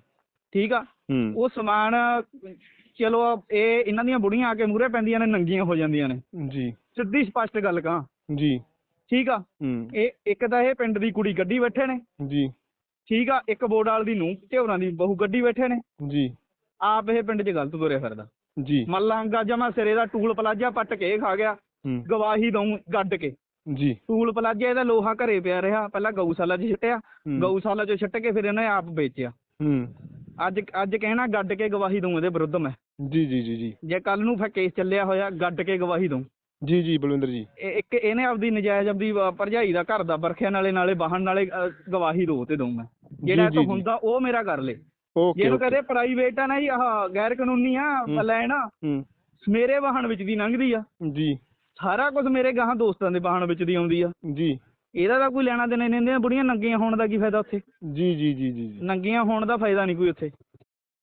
Speaker 6: ਠੀਕ ਆ।
Speaker 1: ਹੂੰ।
Speaker 6: ਉਹ ਸਮਾਨ ਚਲੋ ਇਹ ਇਹਨਾਂ ਦੀਆਂ ਬੁੜੀਆਂ ਆ ਕੇ ਮੂਹਰੇ ਪੈਂਦੀਆਂ ਨੇ ਨੰਗੀਆਂ ਹੋ ਜਾਂਦੀਆਂ ਨੇ।
Speaker 1: ਜੀ।
Speaker 6: ਸਿੱਧੀ ਸਪਸ਼ਟ ਗੱਲ ਕਹਾਂ।
Speaker 1: ਜੀ।
Speaker 6: ਠੀਕ ਆ? ਇਹ ਇੱਕ ਤਾਂ ਇਹ ਪਿੰਡ ਦੀ ਕੁੜੀ ਗੱਡੀ ਬੈਠੇ ਨੇ।
Speaker 1: ਜੀ।
Speaker 6: ਠੀਕ ਆ ਇੱਕ ਬੋੜਾਲ ਦੀ ਨੂੰ ਝੋਰਾਂ ਦੀ ਬਹੂ ਗੱਡੀ ਬੈਠੇ ਨੇ।
Speaker 1: ਜੀ।
Speaker 6: ਆਪ ਇਹ ਪਿੰਡ 'ਚ ਗਲਤ ਤੁਰਿਆ ਫਿਰਦਾ।
Speaker 5: ਜੀ।
Speaker 6: ਮੱਲਾਂਗਾ ਜਮਾ ਸਿਰੇ ਦਾ ਟੂਲ ਪਲਾਜਾ ਪੱਟ ਕੇ ਖਾ ਗਿਆ। ਗਵਾਹੀ ਦਊ ਗੱਡ ਕੇ।
Speaker 5: ਜੀ।
Speaker 6: ਟੂਲ ਪਲਾਜਾ ਇਹਦਾ ਲੋਹਾ ਘਰੇ ਪਿਆ ਰਿਹਾ। ਪਹਿਲਾਂ ਗਊਸ਼ਾਲਾ 'ਚ ਛੱਟਿਆ। ਗਊਸ਼ਾਲਾ 'ਚ ਛੱਟ ਕੇ ਫਿਰ ਇਹਨੇ ਆਪ ਵੇਚਿਆ।
Speaker 5: ਹੂੰ।
Speaker 6: ਅੱਜ ਅੱਜ ਕਹਿਣਾ ਗੱਡ ਕੇ ਗਵਾਹੀ ਦਊ ਇਹਦੇ ਵਿਰੁੱਧ ਮੈਂ।
Speaker 5: ਜੀ ਜੀ ਜੀ ਜੀ।
Speaker 6: ਜੇ ਕੱਲ ਨੂੰ ਫਿਰ ਕੇਸ ਚੱਲਿਆ ਹੋਇਆ ਗੱਡ ਕੇ ਗਵਾਹੀ ਦਊ।
Speaker 5: ਜੀ ਜੀ ਬਲਵਿੰਦਰ ਜੀ।
Speaker 6: ਇਹ- ਇੱਕ ਇਹਨੇ ਆਪਦੀ ਨਜਾਇਜ਼ ਆਪਦੀ ਅ, ਭਰਜਾਈ ਦਾ ਘਰ ਦਾ ਵਰਖਿਆ ਨਾਲੇ ਨਾਲੇ ਵਾਹਣ ਨਾਲੇ ਗਵਾਹੀ ਦੋ ਤੇ ਦਊ ਮੈਂ। ਜਿਹੜਾ
Speaker 5: ਜੀ,
Speaker 6: ਤੋਂ
Speaker 5: ਜੀ।
Speaker 6: ਹੁੰਦਾ ਉਹ ਮੇਰਾ ਕਰ ਲੇ।
Speaker 5: ਓਕੇ
Speaker 6: ਜਿਹਨੂੰ ਕਹਦੇ ਪ੍ਰਾਈਵੇਟ ਆ ਨਾ ਜੀ ਆਹ ਗੈਰ ਕਾਨੂੰਨੀ ਆ
Speaker 5: ਹੂੰ।
Speaker 6: ਲੈਣ ਆ
Speaker 5: ਹੂੰ।
Speaker 6: ਮੇਰੇ ਵਾਹਣ ਵਿੱਚ ਦੀ ਲੰਘਦੀ ਆ।
Speaker 5: ਜੀ।
Speaker 6: ਸਾਰਾ ਕੁਝ ਮੇਰੇ ਗਾਹਾਂ ਦੋਸਤਾਂ ਦੇ ਵਾਹਣ ਵਿੱਚ ਦੀ ਆਉਂਦੀ ਆ।
Speaker 5: ਜੀ।
Speaker 6: ਇਹਦਾ ਤਾਂ ਕੋਈ ਲੈਣਾ ਦੇਣਾ ਨਹੀਂ ਦਿੰਦੇ ਬੁੜੀਆਂ ਨੰਗੀਆਂ ਹੋਣ ਦਾ ਕੀ ਫਾਇਦਾ ਉੱਥੇ?
Speaker 5: ਜੀ ਜੀ ਜੀ ਜੀ ਜੀ।
Speaker 6: ਨੰਗੀਆਂ ਹੋਣ ਦਾ ਫਾਇਦਾ ਨਹੀਂ ਕੋਈ ਉੱਥੇ।